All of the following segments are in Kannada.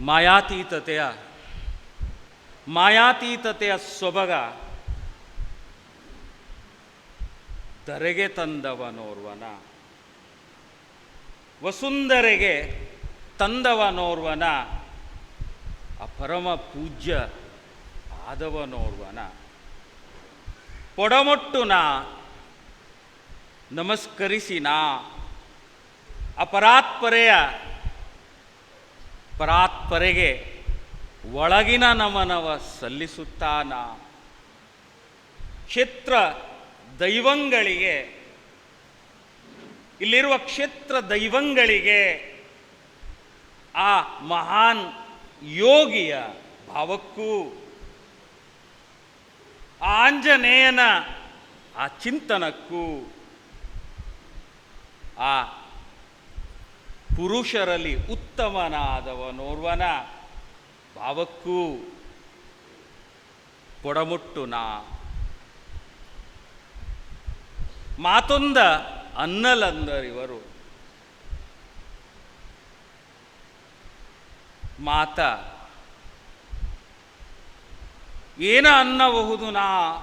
ಮಾಯಾತೀತತೆಯ ಮಾಯಾತೀತತೆಯ ಸೊಬಗ ಧರೆಗೆ ತಂದವನೋರ್ವನ ವಸುಂಧರೆಗೆ ತಂದವನೋರ್ವನ ಅಪರಮ ಪರಮ ಪೂಜ್ಯ ಆದವನೋರ್ವನ. ನಮಸ್ಕರಿಸಿ ನಾ ಅಪರಾತ್ಪರೆಯ ಪರಾತ್ಪರೆಗೆ ಒಳಗಿನ ನಮನವ ಸಲ್ಲಿಸುತ್ತಾನ. ಕ್ಷೇತ್ರ ದೈವಂಗಳಿಗೆ, ಇಲ್ಲಿರುವ ಕ್ಷೇತ್ರ ದೈವಂಗಳಿಗೆ ಆ ಮಹಾನ್ ಯೋಗಿಯ ಭಾವಕ್ಕೂ ಆಂಜನೇಯನ ಆ ಚಿಂತನಕ್ಕೂ, ಆ ಪುರುಷರಲ್ಲಿ ಉತ್ತಮನಾದವನೋರ್ವನ ಭಾವಕ್ಕೂ ಕೊಡಮುಟ್ಟು ನಾ ಮಾತೊಂದ ಅನ್ನಲಂದರಿವರು. ಮಾತ, ಏನ ಅನ್ನಬಹುದು ನಾ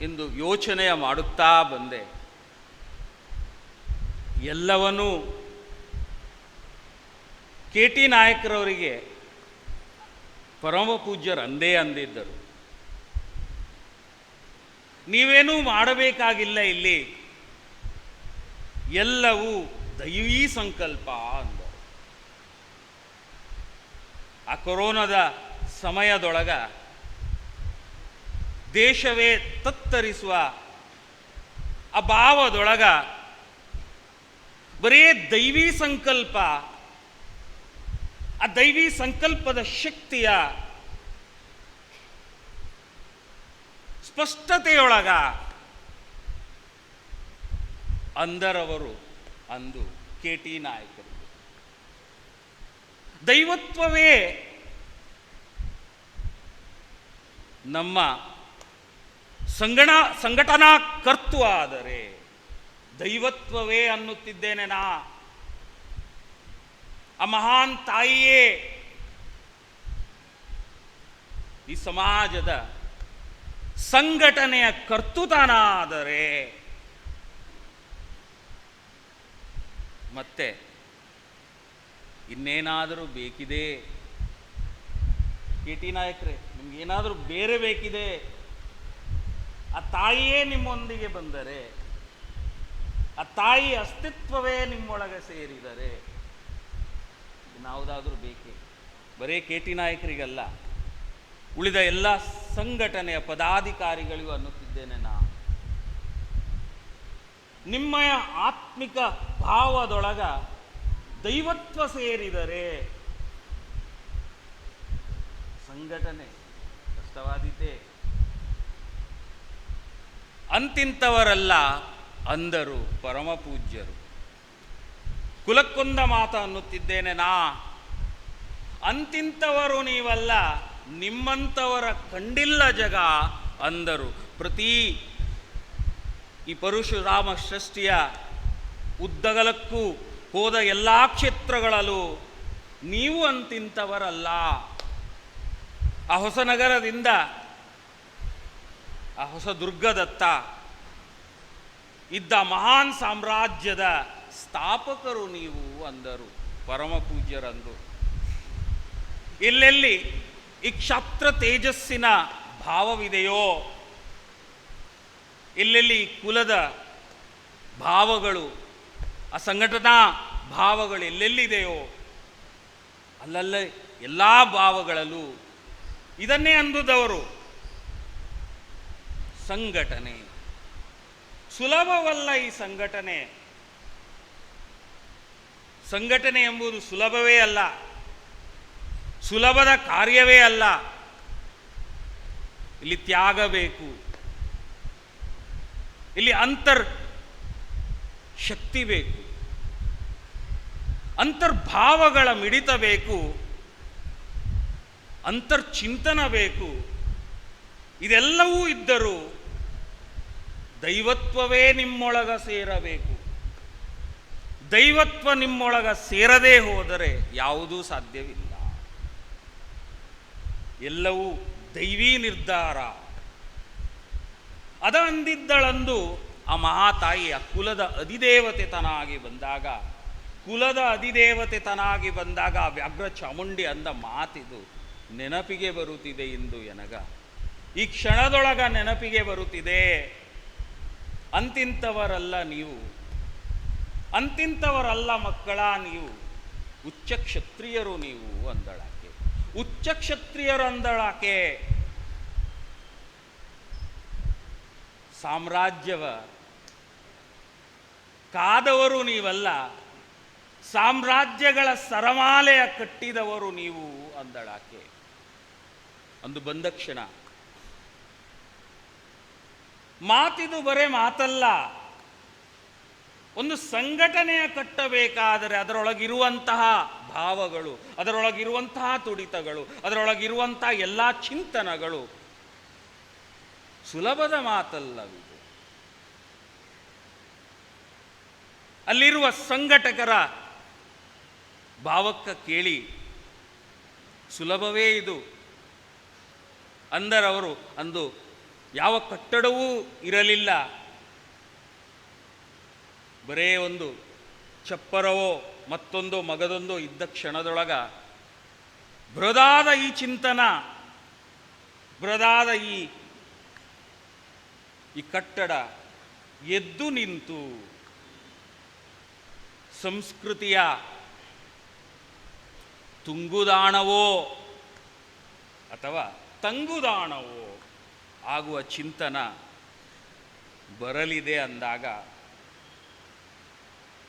ಎಂದು ಯೋಚನೆಯ ಮಾಡುತ್ತಾ ಬಂದೆ. ಎಲ್ಲವನ್ನೂ ಕೆ ಟಿ ನಾಯಕರವರಿಗೆ ಪರಮ ಪೂಜ್ಯರು ಅಂದೇ ಅಂದಿದ್ದರು. ನೀವೇನೂ ಮಾಡಬೇಕಾಗಿಲ್ಲ ಇಲ್ಲಿ. ಎಲ್ಲವೂ ದೈವೀ ಸಂಕಲ್ಪ ಅಂದರು. ಆ ಕೊರೋನಾದ ಸಮಯದೊಳಗ ದೇಶವೇ ತತ್ತರಿಸುವ ಅಭಾವದೊಳಗ ಭಾವದೊಳಗ ಬರೇ ದೈವಿ ಸಂಕಲ್ಪ. ಆ ದೈವಿ ಸಂಕಲ್ಪದ ಶಕ್ತಿಯ ಸ್ಪಷ್ಟತೆಯೊಳಗ ಅಂದರವರು ಅಂದು ಕೆ ಟಿ ನಾಯಕರು. ದೈವತ್ವವೇ ನಮ್ಮ ಸಂಗಣ ಸಂಘಟನಾ ಕರ್ತು ಆದರೆ ದೈವತ್ವವೇ ಅನ್ನುತ್ತಿದ್ದೇನೆ ನಾ. ಆ ಮಹಾನ್ ತಾಯಿಯೇ. ಈ ಸಮಾಜದ ಸಂಘಟನೆಯ ಕರ್ತೃತನಾದರೆ ಮತ್ತೆ ಇನ್ನೇನಾದರೂ ಬೇಕಿದೆ? ಕೆ ಟಿ ನಾಯಕ್ರೆ ನಿಮ್ಗೆ ಏನಾದರೂ ಬೇರೆ ಬೇಕಿದೆ? ಆ ತಾಯಿಯೇ ನಿಮ್ಮೊಂದಿಗೆ ಬಂದರೆ ಆ ತಾಯಿ ಅಸ್ತಿತ್ವವೇ ನಿಮ್ಮೊಳಗೆ ಸೇರಿದರೆ ಇನ್ನಾವುದಾದ್ರೂ ಬೇಕೇ? ಬರೇ ಕೆ ಟಿ ನಾಯಕರಿಗಲ್ಲ, ಉಳಿದ ಎಲ್ಲ ಸಂಘಟನೆಯ ಪದಾಧಿಕಾರಿಗಳಿಗೂ ಅನ್ನುತ್ತಿದ್ದೇನೆ ನಾ. ನಿಮ್ಮ ಆತ್ಮಿಕ ಭಾವದೊಳಗ ದೈವತ್ವ ಸೇರಿದರೆ ಸಂಘಟನೆ ಕಷ್ಟವಾದೀತೆ. ಅಂತಿಂತವರಲ್ಲ ಅಂದರು ಪರಮ ಪೂಜ್ಯರು. ಕುಲಕ್ಕೊಂದ ಮಾತ ಅನ್ನುತ್ತಿದ್ದೇನೆ ನಾ. ಅಂತಿಂತವರು ನೀವಲ್ಲ ನಿಮ್ಮಂಥವರ ಕಂಡಿಲ್ಲ ಜಗ ಅಂದರು. ಪ್ರತಿ ಈ ಪರಶುರಾಮ ಸೃಷ್ಟಿಯ ಉದ್ದಗಲಕ್ಕೂ ಹೋದ ಎಲ್ಲ ಕ್ಷೇತ್ರಗಳಲ್ಲೂ ನೀವು ಅಂತಿಂತವರಲ್ಲ. ಆ ಹೊಸ ನಗರದಿಂದ ಆ ಹೊಸ ದುರ್ಗದತ್ತ ಇದ್ದ ಮಹಾನ್ ಸಾಮ್ರಾಜ್ಯದ ಸ್ಥಾಪಕರು ನೀವು ಅಂದರು, ಪರಮ ಪೂಜ್ಯರಂದು. ಎಲ್ಲೆಲ್ಲಿ ಈ ಕ್ಷತ್ರ ತೇಜಸ್ಸಿನ ಭಾವವಿದೆಯೋ ಎಲ್ಲೆಲ್ಲಿ ಈ ಕುಲದ ಭಾವಗಳು ಆ ಸಂಘಟನಾ ಭಾವಗಳು ಎಲ್ಲೆಲ್ಲಿದೆಯೋ, ಅಲ್ಲಲ್ಲೇ ಎಲ್ಲ ಭಾವಗಳಲ್ಲೂ ಇದನ್ನೇ ಅಂದುದವರು ಸಂಘಟನೆ. ಸುಲಭವಲ್ಲ ಈ ಸಂಘಟನೆ. ಸಂಘಟನೆ ಎಂಬುದು ಸುಲಭವೇ ಅಲ್ಲ, ಸುಲಭದ ಕಾರ್ಯವೇ ಅಲ್ಲ. ಇಲ್ಲಿ ತ್ಯಾಗ ಬೇಕು. ಇಲ್ಲಿ ಅಂತರ್ ಶಕ್ತಿ ಬೇಕು. ಅಂತರ್ಭಾವಗಳ ಮಿಡಿತ ಬೇಕು. ಅಂತರ್ಚಿಂತನ ಬೇಕು. ಇದೆಲ್ಲವೂ ಇದ್ದರೂ ದೈವತ್ವವೇ ನಿಮ್ಮೊಳಗ ಸೇರಬೇಕು. ದೈವತ್ವ ನಿಮ್ಮೊಳಗ ಸೇರದೇ ಹೋದರೆ ಯಾವುದೂ ಸಾಧ್ಯವಿಲ್ಲ. ಎಲ್ಲವೂ ದೈವೀ ನಿರ್ಧಾರ. ಅದ ಅಂದಿದ್ದಳಂದು ಆ ಮಹಾತಾಯಿ ಆ ಕುಲದ ಅಧಿದೇವತೆ ತನಾಗಿ ಬಂದಾಗ, ಕುಲದ ಅಧಿದೇವತೆ ತನಾಗಿ ಬಂದಾಗ ಆ ವ್ಯಾಘ್ರ ಚಾಮುಂಡಿ ಅಂದ ಮಾತಿದು ನೆನಪಿಗೆ ಬರುತ್ತಿದೆ ಎಂದು ಎನಗ. ಈ ಕ್ಷಣದೊಳಗ ನೆನಪಿಗೆ ಬರುತ್ತಿದೆ ಅಂತಿಂತವರಲ್ಲ ನೀವು. ಅಂತಿಂತವರಲ್ಲ ಮಕ್ಕಳ ನೀವು. ಉಚ್ಚ ಕ್ಷತ್ರಿಯರು ನೀವು ಅಂದಳಾಕೆ ಉಚ್ಚ ಕ್ಷತ್ರಿಯರು ಅಂದಳಾಕೆ ಸಾಮ್ರಾಜ್ಯವ. ಕಾದವರು ನೀವಲ್ಲ. ಸಾಮ್ರಾಜ್ಯಗಳ ಸರಮಾಲೆಯ ಕಟ್ಟಿದವರು ನೀವು ಅಂದಳಾಕೆ ಅಂದು ಬಂದ ಕ್ಷಣ ಮಾತಿದು ಬರೇ ಮಾತಲ್ಲ. ಒಂದು ಸಂಘಟನೆಯ ಕಟ್ಟಬೇಕಾದರೆ ಅದರೊಳಗಿರುವಂತಹ ಭಾವಗಳು, ಅದರೊಳಗಿರುವಂತಹ ತುಡಿತಗಳು, ಅದರೊಳಗಿರುವಂತಹ ಎಲ್ಲ ಚಿಂತನಗಳು ಸುಲಭದ ಮಾತಲ್ಲವಿದು. ಅಲ್ಲಿರುವ ಸಂಘಟಕರ ಭಾವಕ್ಕ ಕೇಳಿ ಸುಲಭವೇ ಇದು. ಅಂದರವರು ಅಂದು ಯಾವ ಕಟ್ಟಡವೂ ಇರಲಿಲ್ಲ. ಬರೇ ಒಂದು ಚಪ್ಪರವೋ ಮತ್ತೊಂದು ಮಗದೊಂದು ಇದ್ದ ಕ್ಷಣದೊಳಗ ಬೃದಾದ ಈ ಚಿಂತನ ಬೃದಾದ ಈ ಈ ಕಟ್ಟಡ ಎದ್ದು ನಿಂತು ಸಂಸ್ಕೃತಿಯ ತುಂಗುದಾಣವೋ ಅಥವಾ ತಂಗುದಾಣವೋ ಆಗುವ ಚಿಂತನ ಬರಲಿದೆ ಅಂದಾಗ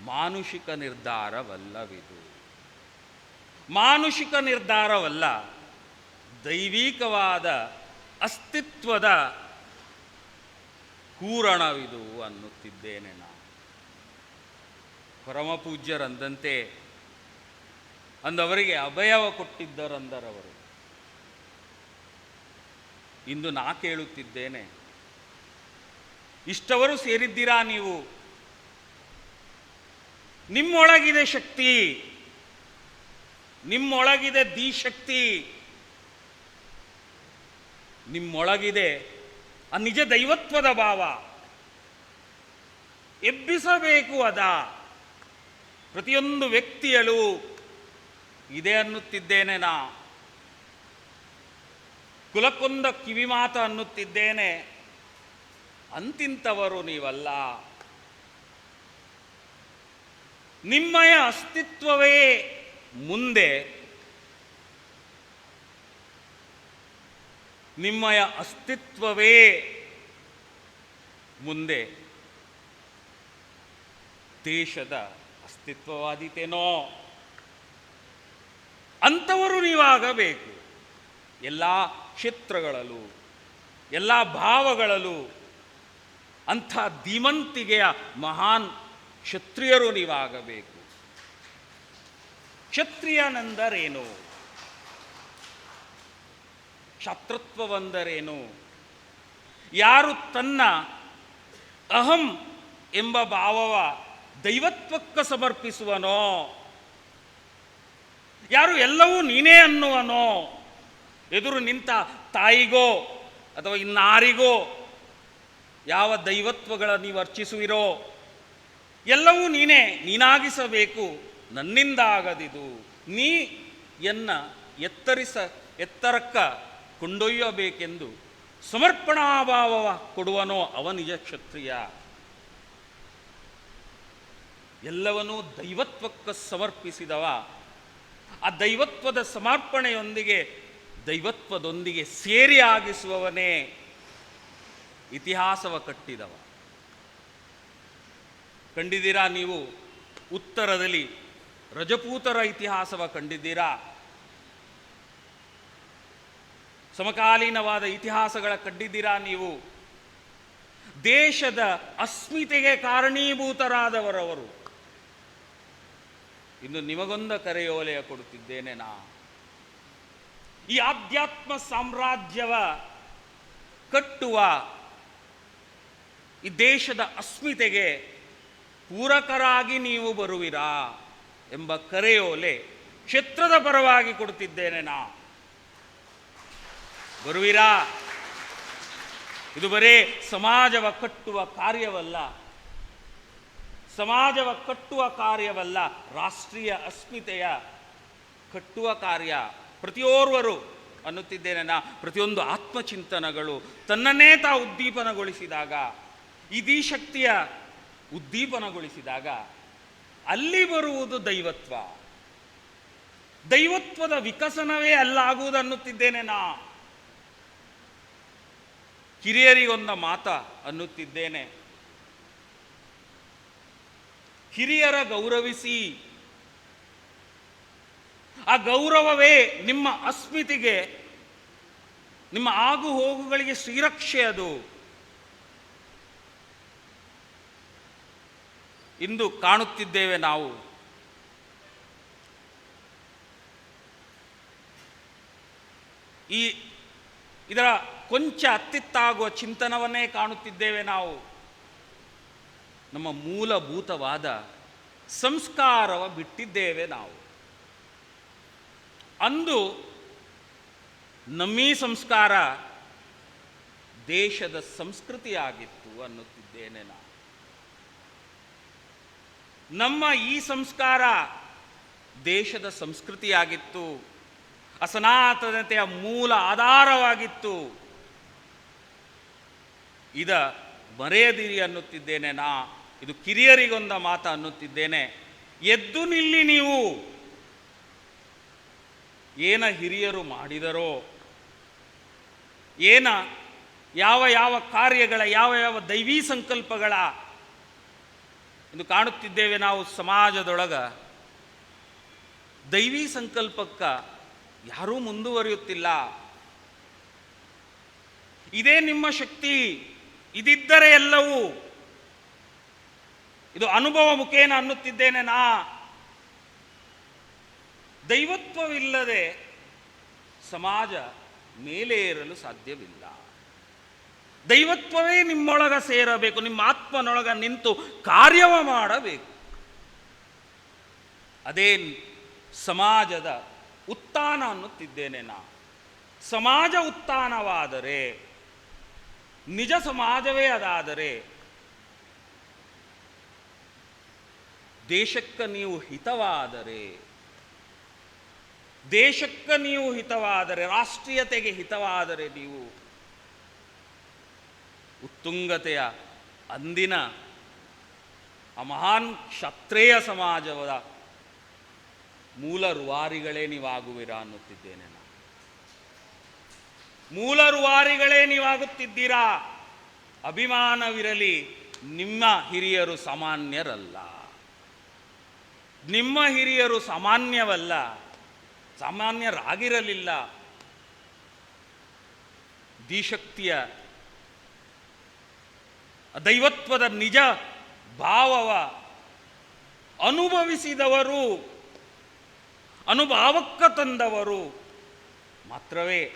ಮಾನುಷಿಕ ನಿರ್ಧಾರವಲ್ಲವಿದು. ಮಾನುಷಿಕ ನಿರ್ಧಾರವಲ್ಲ, ದೈವಿಕವಾದ ಅಸ್ತಿತ್ವದ ಪೂರಣವಿದು ಅನ್ನುತ್ತಿದ್ದೇನೆ ನಾನು. ಪರಮಪೂಜ್ಯರಂದಂತೆ ಅಂದವರಿಗೆ ಅಭಯವ ಕೊಟ್ಟಿದ್ದರಂದರವರು. ಇಂದು ನಾ ಕೇಳುತ್ತಿದ್ದೇನೆ. ಇಷ್ಟವರು ಸೇರಿದ್ದೀರಾ ನೀವು? ನಿಮ್ಮೊಳಗಿದೆ ಶಕ್ತಿ. ನಿಮ್ಮೊಳಗಿದೆ ದಿ ಶಕ್ತಿ ನಿಮ್ಮೊಳಗಿದೆ ಆ ನಿಜ ದೈವತ್ವದ ಭಾವ. ಎಬ್ಬಿಸಬೇಕು ಅದ. ಪ್ರತಿಯೊಂದು ವ್ಯಕ್ತಿಯಲ್ಲೂ ಇದೆ ಅನ್ನುತ್ತಿದ್ದೇನೆ ನಾ. ಕುಲಕ್ಕೊಂದ ಕಿವಿಮಾತ ಅನ್ನುತ್ತಿದ್ದೇನೆ. ಅಂತಿಂತವರು ನೀವಲ್ಲ. ನಿಮ್ಮಯ ಅಸ್ತಿತ್ವವೇ ಮುಂದೆ. ನಿಮ್ಮಯ ಅಸ್ತಿತ್ವವೇ ಮುಂದೆ. ದೇಶದ ಅಸ್ತಿತ್ವವಾದೀತೇನೋ. ಅಂಥವರು ನೀವಾಗಬೇಕು. ಎಲ್ಲ ಕ್ಷೇತ್ರಗಳಲ್ಲೂ, ಎಲ್ಲ ಭಾವಗಳಲ್ಲೂ ಅಂಥ ಧೀಮಂತಿಗೆಯ ಮಹಾನ್ ಕ್ಷತ್ರಿಯರು ನೀವಾಗಬೇಕು. ಕ್ಷತ್ರಿಯನೆಂದರೇನು? ಶಾತ್ರತ್ವವೆಂದರೇನು ಯಾರು ತನ್ನ ಅಹಂ ಎಂಬ ಭಾವವ ದೈವತ್ವಕ್ಕೆ ಸಮರ್ಪಿಸುವನೋ, ಯಾರು ಎಲ್ಲವೂ ನೀನೇ ಅನ್ನುವನೋ ಎದುರು ನಿಂತ ತಾಯಿಗೋ ಅಥವಾ ಇನ್ನಾರಿಗೋ ಯಾವ ದೈವತ್ವಗಳ ನೀವು ಅರ್ಚಿಸುವಿರೋ, ಎಲ್ಲವೂ ನೀನೇ, ನೀನಾಗಿಸಬೇಕು ನನ್ನಿಂದ ಆಗದಿದು ನೀ ಎನ್ನ ಎತ್ತರಿಸ, ಎತ್ತರಕ್ಕ ಕೊಂಡೊಯ್ಯಬೇಕೆಂದು ಸಮರ್ಪಣಾಭಾವ ಕೊಡುವನೋ ಅವ ನಿಜ ಕ್ಷತ್ರಿಯ. ಎಲ್ಲವನ್ನೂ ದೈವತ್ವಕ್ಕೆ ಸಮರ್ಪಿಸಿದವ. ಆ ದೈವತ್ವದ ಸಮರ್ಪಣೆಯೊಂದಿಗೆ ದೈವತ್ವದೊಂದಿಗೆ ಸೇರಿ ಆಗಿಸುವವನೇ ಇತಿಹಾಸವ ಕಟ್ಟಿದವ. ಕಂಡಿದ್ದೀರಾ ನೀವು? ಉತ್ತರದಲ್ಲಿ ರಜಪೂತರ ಇತಿಹಾಸವ ಕಂಡಿದ್ದೀರಾ? ಸಮಕಾಲೀನವಾದ ಇತಿಹಾಸಗಳ ಕಂಡಿದ್ದೀರಾ ನೀವು? ದೇಶದ ಅಸ್ಮಿತೆಗೆ ಕಾರಣೀಭೂತರಾದವರವರು. ಇನ್ನು ನಿಮಗೊಂದ ಕರೆಯೋಲೆಯ ಕೊಡುತ್ತಿದ್ದೇನೆ ನಾ. ಈ ಆಧ್ಯಾತ್ಮ ಸಾಮ್ರಾಜ್ಯವ ಕಟ್ಟುವ ಈ ದೇಶದ ಅಸ್ಮಿತೆಗೆ ಪೂರಕರಾಗಿ ನೀವು ಬರುವಿರಾ ಎಂಬ ಕರೆಯೋಲೆ ಕ್ಷೇತ್ರದ ಪರವಾಗಿ ಕೊಡುತ್ತಿದ್ದೇನೆ ನಾ. ಬರುವಿರಾ? ಇದು ಬರೇ ಸಮಾಜವ ಕಟ್ಟುವ ಕಾರ್ಯವಲ್ಲ. ಸಮಾಜವ ಕಟ್ಟುವ ಕಾರ್ಯವಲ್ಲ. ರಾಷ್ಟ್ರೀಯ ಅಸ್ಮಿತೆಯ ಕಟ್ಟುವ ಕಾರ್ಯ. ಪ್ರತಿಯೋರ್ವರು ಅನ್ನುತ್ತಿದ್ದೇನೆ ಪ್ರತಿಯೊಂದು ಆತ್ಮಚಿಂತನಗಳು ತನ್ನನ್ನೇ ತಾ ಉದ್ದೀಪನಗೊಳಿಸಿದಾಗ ಇದೀ ಶಕ್ತಿಯ ಉದ್ದೀಪನಗೊಳಿಸಿದಾಗ ಅಲ್ಲಿ ಬರುವುದು ದೈವತ್ವ. ದೈವತ್ವದ ವಿಕಸನವೇ ಅಲ್ಲಾಗುವುದು ಅನ್ನುತ್ತಿದ್ದೇನೆ ನಾ. ಹಿರಿಯರಿಗೊಂದ ಮಾತ ಅನ್ನುತ್ತಿದ್ದೇನೆ. ಹಿರಿಯರ ಗೌರವಿಸಿ ಆ ಗೌರವವೇ ನಿಮ್ಮ ಅಸ್ಮಿತಿಗೆ, ನಿಮ್ಮ ಆಗು ಹೋಗುಗಳಿಗೆ ಶ್ರೀರಕ್ಷೆ ಅದು. ಇಂದು ಕಾಣುತ್ತಿದ್ದೇವೆ ನಾವು. ಈ ಇದರ ಕೊಂಚ ಅತ್ತಿತ್ತಾಗುವ ಚಿಂತನವನ್ನೇ ಕಾಣುತ್ತಿದ್ದೇವೆ ನಾವು. ನಮ್ಮ ಮೂಲಭೂತವಾದ ಸಂಸ್ಕಾರವ ಬಿಟ್ಟಿದ್ದೇವೆ ನಾವು. ಅಂದು ನಮ್ಮೀ ಸಂಸ್ಕಾರ ದೇಶದ ಸಂಸ್ಕೃತಿಯಾಗಿತ್ತು ಅನ್ನುತ್ತಿದ್ದೇನೆ ನಾನು. ನಮ್ಮ ಈ ಸಂಸ್ಕಾರ ದೇಶದ ಸಂಸ್ಕೃತಿಯಾಗಿತ್ತು, ಅಸನಾತನತೆಯ ಮೂಲ ಆಧಾರವಾಗಿತ್ತು. ಇದ ಮರೆಯದಿರಿ ಅನ್ನುತ್ತಿದ್ದೇನೆ ನಾ, ಇದು ಕಿರಿಯರಿಗೊಂದ ಮಾತ ಅನ್ನುತ್ತಿದ್ದೇನೆ. ಎದ್ದು ನಿಲ್ಲಿ ನೀವು. ಏನ ಹಿರಿಯರು ಮಾಡಿದರೋ, ಏನ ಯಾವ ಯಾವ ಕಾರ್ಯಗಳ, ಯಾವ ಯಾವ ದೈವೀ ಸಂಕಲ್ಪಗಳ ಎಂದು ಕಾಣುತ್ತಿದ್ದೇವೆ ನಾವು ಸಮಾಜದೊಳಗ, ದೈವೀ ಸಂಕಲ್ಪಕ್ಕ ಯಾರೂ ಮುಂದುವರಿಯುತ್ತಿಲ್ಲ. ಇದೇ ನಿಮ್ಮ ಶಕ್ತಿ, ಇದಿದ್ದರೆ ಎಲ್ಲವೂ. ಇದು ಅನುಭವ ಮುಖೇನ ಅನ್ನುತ್ತಿದ್ದೇನೆ ನಾ. ದೈವತ್ವವಿಲ್ಲದೆ ಸಮಾಜ ಮೇಲೆ ಏರಲು ಸಾಧ್ಯವಿಲ್ಲ. ದೈವತ್ವವೇ ನಿಮ್ಮೊಳಗ ಸೇರಬೇಕು, ನಿಮ್ಮ ಆತ್ಮನೊಳಗ ನಿಂತು ಕಾರ್ಯವ ಮಾಡಬೇಕು. ಅದೇ ಸಮಾಜದ ಉತ್ಥಾನ ಅನ್ನುತ್ತಿದ್ದೇನೆ ನಾ. ಸಮಾಜ ಉತ್ಥಾನವಾದರೆ, ನಿಜ ಸಮಾಜವೇ ಅದಾದರೆ, ದೇಶಕ್ಕೆ ನೀವು ಹಿತವಾದರೆ ದೇಶಕ್ಕೆ ನೀವು ಹಿತವಾದರೆ, ರಾಷ್ಟ್ರೀಯತೆಗೆ ಹಿತವಾದರೆ ನೀವು ಉತ್ತುಂಗತೆಯ ಅಂದಿನ ಆ ಮಹಾನ್ ಕ್ಷತ್ರೇಯ ಸಮಾಜದ ಮೂಲ ರುವಾರಿಗಳೇ ನೀವಾಗುವಿರಾ ಅನ್ನುತ್ತಿದ್ದೇನೆ ನಾನು. ಮೂಲ ರುವಾರಿಗಳೇ ನೀವಾಗುತ್ತಿದ್ದೀರಾ? ಅಭಿಮಾನವಿರಲಿ, ನಿಮ್ಮ ಹಿರಿಯರು ಸಾಮಾನ್ಯರಲ್ಲ. ನಿಮ್ಮ ಹಿರಿಯರು ಸಾಮಾನ್ಯವಲ್ಲ. ಸಾಮಾನ್ಯರಾಗಿರಲಿಲ್ಲ. ದಿಶಕ್ತಿಯ ದೈವತ್ವದ ನಿಜ ಭಾವವ ಅನುಭವಿಸಿದವರು, ಅನುಭಾವಕ್ಕ ತಂದವರು ಮಾತ್ರವೇ.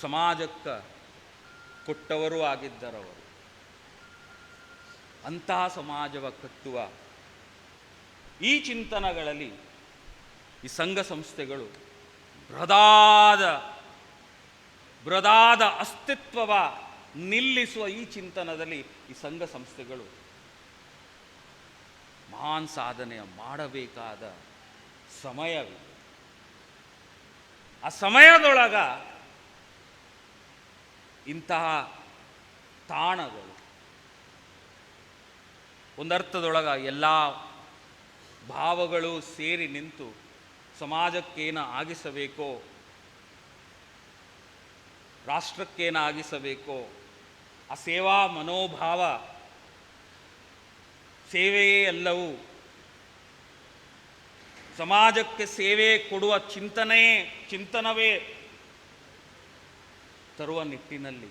ಸಮಾಜಕ್ಕೆ ಕೊಟ್ಟವರು ಆಗಿದ್ದರವರು. ಅಂತಹ ಸಮಾಜವ ಕಟ್ಟುವ ಈ ಚಿಂತನಗಳಲ್ಲಿ ಈ ಸಂಘ ಸಂಸ್ಥೆಗಳು ಬೃಹದಾದ ಬೃಹದಾದ ಅಸ್ತಿತ್ವವ ನಿಲ್ಲಿಸುವ ಈ ಚಿಂತನದಲ್ಲಿ ಈ ಸಂಘ ಸಂಸ್ಥೆಗಳು ಮಹಾನ್ ಸಾಧನೆ ಮಾಡಬೇಕಾದ ಸಮಯವಿದೆ. ಆ ಸಮಯದೊಳಗ ಇಂತಹ ತಾಣಗಳು ಒಂದರ್ಥದೊಳಗ ಎಲ್ಲ ಭಾವಗಳು ಸೇರಿ ನಿಂತು ಸಮಾಜಕ್ಕೇನ ಆಗಿಸಬೇಕೋ, ರಾಷ್ಟ್ರಕ್ಕೇನ ಆಗಿಸಬೇಕೋ, ಆ ಸೇವಾ ಮನೋಭಾವ ಸೇವೆಯೇ ಎಲ್ಲವೂ ಸಮಾಜಕ್ಕೆ ಸೇವೆ ಕೊಡುವ ಚಿಂತನೆಯೇ ಚಿಂತನವೇ ತರುವ ನಿಟ್ಟಿನಲ್ಲಿ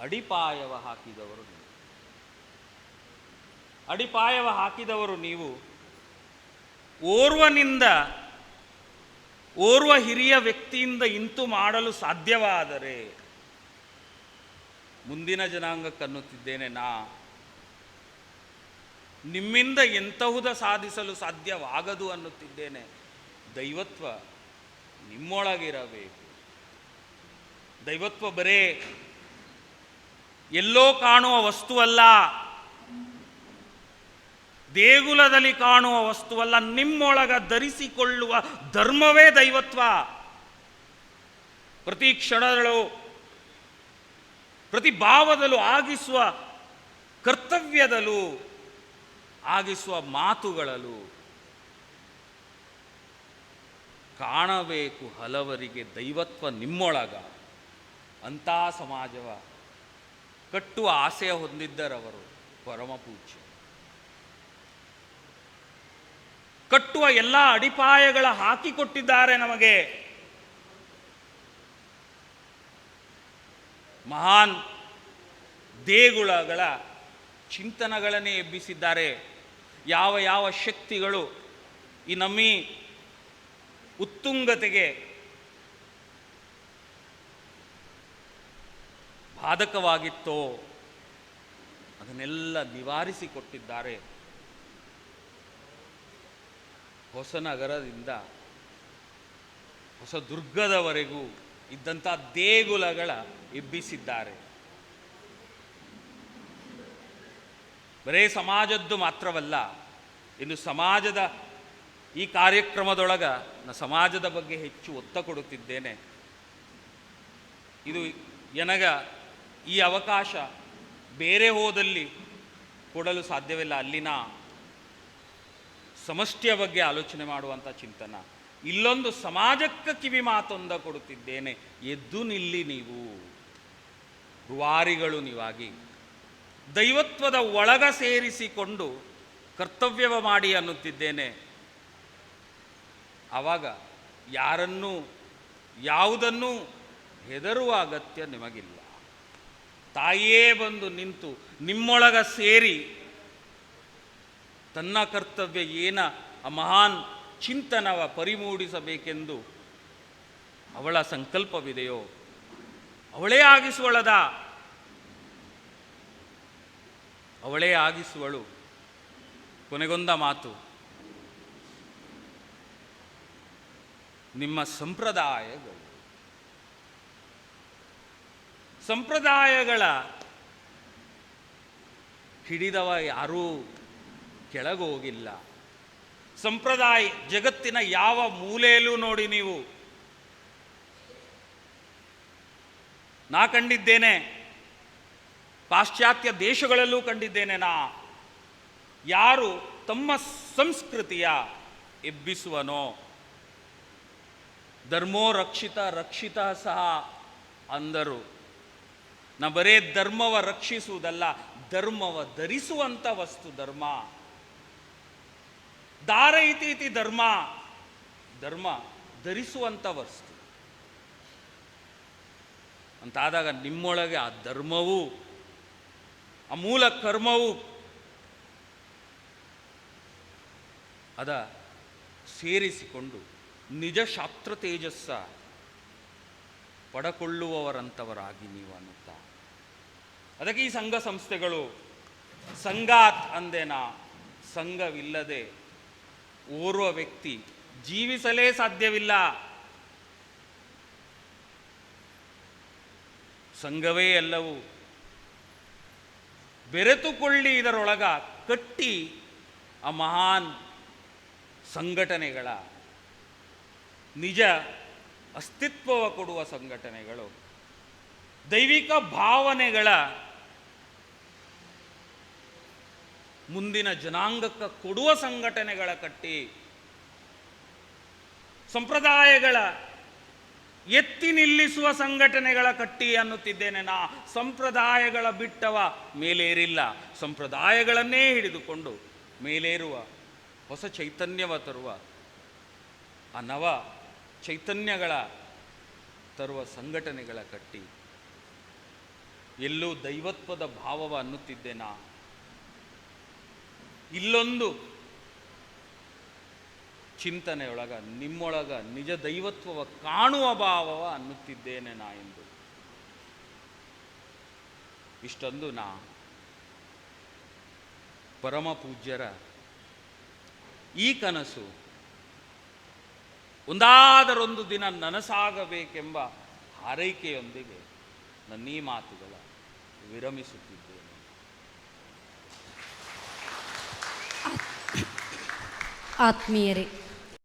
ಅಡಿಪಾಯವ ಹಾಕಿದವರು ಅಡಿಪಾಯವ ಹಾಕಿದವರು ನೀವು. ಓರ್ವನಿಂದ, ಓರ್ವ ಹಿರಿಯ ವ್ಯಕ್ತಿಯಿಂದ ಇಂತು ಮಾಡಲು ಸಾಧ್ಯವಾದರೆ, ಮುಂದಿನ ಜನಾಂಗಕ್ಕನ್ನುತ್ತಿದ್ದೇನೆ ನಾ. ನಿಮ್ಮಿಂದ ಎಂತಹುದ ಸಾಧಿಸಲು ಸಾಧ್ಯವಾಗದು ಅನ್ನುತ್ತಿದ್ದೇನೆ. ದೈವತ್ವ ನಿಮ್ಮೊಳಗಿರಬೇಕು. ದೈವತ್ವ ಬರೇ ಎಲ್ಲೋ ಕಾಣುವ ವಸ್ತುವಲ್ಲ. ದೇಗುಲದಲ್ಲಿ ಕಾಣುವ ವಸ್ತುವಲ್ಲ, ನಿಮ್ಮೊಳಗ ಧರಿಸಿಕೊಳ್ಳುವ ಧರ್ಮವೇ ದೈವತ್ವ. ಪ್ರತಿ ಕ್ಷಣಗಳು ಪ್ರತಿ ಭಾವದಲ್ಲೂ ಆಗಿಸುವ ಕರ್ತವ್ಯದಲ್ಲೂ, ಆಗಿಸುವ ಮಾತುಗಳಲ್ಲೂ ಕಾಣಬೇಕು ಹಲವರಿಗೆ ದೈವತ್ವ ನಿಮ್ಮೊಳಗ. ಅಂಥ ಸಮಾಜವ ಕಟ್ಟುವ ಆಸೆಯ ಹೊಂದಿದ್ದರವರು ಪರಮ ಪೂಜ್ಯ ಕಟ್ಟುವ ಎಲ್ಲ ಅಡಿಪಾಯಗಳ ಹಾಕಿಕೊಟ್ಟಿದ್ದಾರೆ ನಮಗೆ. ಮಹಾನ್ ದೇಗುಲಗಳ ಚಿಂತನಗಳನ್ನೇ ಎಬ್ಬಿಸಿದ್ದಾರೆ. ಯಾವ ಯಾವ ಶಕ್ತಿಗಳು ಈ ನಮ್ಮಿ ಉತ್ತುಂಗತೆಗೆ ಬಾಧಕವಾಗಿತ್ತೋ ಅದನ್ನೆಲ್ಲ ನಿವಾರಿಸಿಕೊಟ್ಟಿದ್ದಾರೆ. ಹೊಸನಗರದಿಂದ ಹೊಸ ದುರ್ಗದವರೆಗೂ ಇದ್ದಂಥ ದೇಗುಲಗಳ ಎಬ್ಬಿಸಿದ್ದಾರೆ. ಬರೇ ಸಮಾಜದ್ದು ಮಾತ್ರವಲ್ಲ, ಇನ್ನು ಸಮಾಜದ ಈ ಕಾರ್ಯಕ್ರಮದೊಳಗ ನ ಸಮಾಜದ ಬಗ್ಗೆ ಹೆಚ್ಚು ಒತ್ತ ಕೊಡುತ್ತಿದ್ದೇನೆ. ಇದು ಎನಗ ಈ ಅವಕಾಶ ಬೇರೆ ಹೋದಲ್ಲಿ ಕೊಡಲು ಸಾಧ್ಯವಿಲ್ಲ. ಅಲ್ಲಿನ ಸಮಷ್ಟಿಯ ಬಗ್ಗೆ ಆಲೋಚನೆ ಮಾಡುವಂಥ ಚಿಂತನ. ಇಲ್ಲೊಂದು ಸಮಾಜಕ್ಕೆ ಕಿವಿ ಮಾತೊಂದ ಕೊಡುತ್ತಿದ್ದೇನೆ, ಎದ್ದು ನಿಲ್ಲಿ ನೀವು. ರುವಾರಿಗಳು ನೀವಾಗಿ. ದೈವತ್ವದ ಒಳಗ ಸೇರಿಸಿಕೊಂಡು ಕರ್ತವ್ಯವ ಮಾಡಿ ಅನ್ನುತ್ತಿದ್ದೇನೆ. ಆವಾಗ ಯಾರನ್ನೂ, ಯಾವುದನ್ನೂ ಹೆದರುವ ಅಗತ್ಯ ನಿಮಗಿಲ್ಲ. ತಾಯಿಯೇ ಬಂದು ನಿಂತು ನಿಮ್ಮೊಳಗ ಸೇರಿ ತನ್ನ ಕರ್ತವ್ಯ ಏನ ಆ ಮಹಾನ್ ಚಿಂತನವ ಪರಿಮೂಡಿಸಬೇಕೆಂದು ಅವಳ ಸಂಕಲ್ಪವಿದೆಯೋ, ಅವಳೇ ಆಗಿಸುವಳದ. ಅವಳೇ ಆಗಿಸುವಳು. ಕೊನೆಗೊಂದ ಮಾತು. ನಿಮ್ಮ ಸಂಪ್ರದಾಯಗಳು. ಸಂಪ್ರದಾಯಗಳ ಹಿಡಿದವ ಯಾರೂ ಕೆಳಗೋಗಿಲ್ಲ. ಸಂಪ್ರದಾಯ ಜಗತ್ತಿನ ಯಾವ ಮೂಲೆಯಲ್ಲೂ ನೋಡಿ ನೀವು. ನಾ ಕಂಡಿದ್ದೇನೆ. ಪಾಶ್ಚಾತ್ಯ ದೇಶಗಳಲ್ಲೂ ಕಂಡಿದ್ದೇನೆ ನಾ. ಯಾರು ತಮ್ಮ ಸಂಸ್ಕೃತಿಯ ಎಬ್ಬಿಸುವನೋ. ಧರ್ಮೋ ರಕ್ಷಿತ ರಕ್ಷಿತ ಸಹ ಅಂದರು. ನಾ ಬರೇ ಧರ್ಮವ ರಕ್ಷಿಸುವುದಲ್ಲ, ಧರ್ಮವ ಧರಿಸುವಂಥ ವಸ್ತು ಧರ್ಮ. ದಾರ ಇತಿ ಇತಿ ಧರ್ಮ. ಧರ್ಮ ಧರಿಸುವಂಥ ವಸ್ತು. ಅಂತಾದಾಗ ನಿಮ್ಮೊಳಗೆ ಆ ಧರ್ಮವು, ಆ ಮೂಲ ಕರ್ಮವು ಅದ ಸೇರಿಸಿಕೊಂಡು ನಿಜ ಶಾಸ್ತ್ರ ತೇಜಸ್ಸ ಪಡಕೊಳ್ಳುವವರಂಥವರಾಗಿ ನೀವು ಅನ್ನುತ್ತಾ. ಅದಕ್ಕೆ ಈ ಸಂಘ ಸಂಸ್ಥೆಗಳು ಸಂಗಾತ್ ಅಂದೇನಾ ಸಂಘವಿಲ್ಲದೆ ಓರ್ವ ವ್ಯಕ್ತಿ ಜೀವಿಸಲೇ ಸಾಧ್ಯವಿಲ್ಲ. ಸಂಘವೇ ಎಲ್ಲವೂ. ಬೆರೆತುಕೊಳ್ಳಿ ಇದರೊಳಗ ಕಟ್ಟಿ ಆ ಮಹಾನ್ ಸಂಘಟನೆಗಳ ನಿಜ ಅಸ್ತಿತ್ವವ ಕೊಡುವ ಸಂಘಟನೆಗಳು. ದೈವಿಕ ಭಾವನೆಗಳ ಮುಂದಿನ ಜನಾಂಗಕ್ಕೆ ಕೊಡುವ ಸಂಘಟನೆಗಳ ಕಟ್ಟಿ, ಸಂಪ್ರದಾಯಗಳ ಎತ್ತಿ ನಿಲ್ಲಿಸುವ ಸಂಘಟನೆಗಳ ಕಟ್ಟಿ ಅನ್ನುತ್ತಿದ್ದೇನೆ ನಾ. ಸಂಪ್ರದಾಯಗಳ ಬಿಟ್ಟವ ಮೇಲೇರಿಲ್ಲ. ಸಂಪ್ರದಾಯಗಳನ್ನೇ ಹಿಡಿದುಕೊಂಡು ಮೇಲೇರುವ ಹೊಸ ಚೈತನ್ಯವ ತರುವ ಆ ನವ ಚೈತನ್ಯಗಳ ತರುವ ಸಂಘಟನೆಗಳ ಕಟ್ಟಿ. ಎಲ್ಲೂ ದೈವತ್ವದ ಭಾವವ ಅನ್ನುತ್ತಿದ್ದೆ ನಾ. ಇಲ್ಲೊಂದು ಚಿಂತನೆಯೊಳಗ, ನಿಮ್ಮೊಳಗ ನಿಜ ದೈವತ್ವವ ಕಾಣುವ ಭಾವವ ಅನ್ನುತ್ತಿದ್ದೇನೆ ನಾ ಎಂದು. ಇಷ್ಟೊಂದು ನಾ ಪರಮ ಪೂಜ್ಯರ ಈ ಕನಸು. ಒಂದಾದರೊಂದು ದಿನ ನನಸಾಗಬೇಕೆಂಬ ಹಾರೈಕೆಯೊಂದಿಗೆ ನನ್ನೀ ಮಾತುಗಳ ವಿರಮಿಸುತ್ತಿದ್ದೇನೆ. ആത്മീയരെ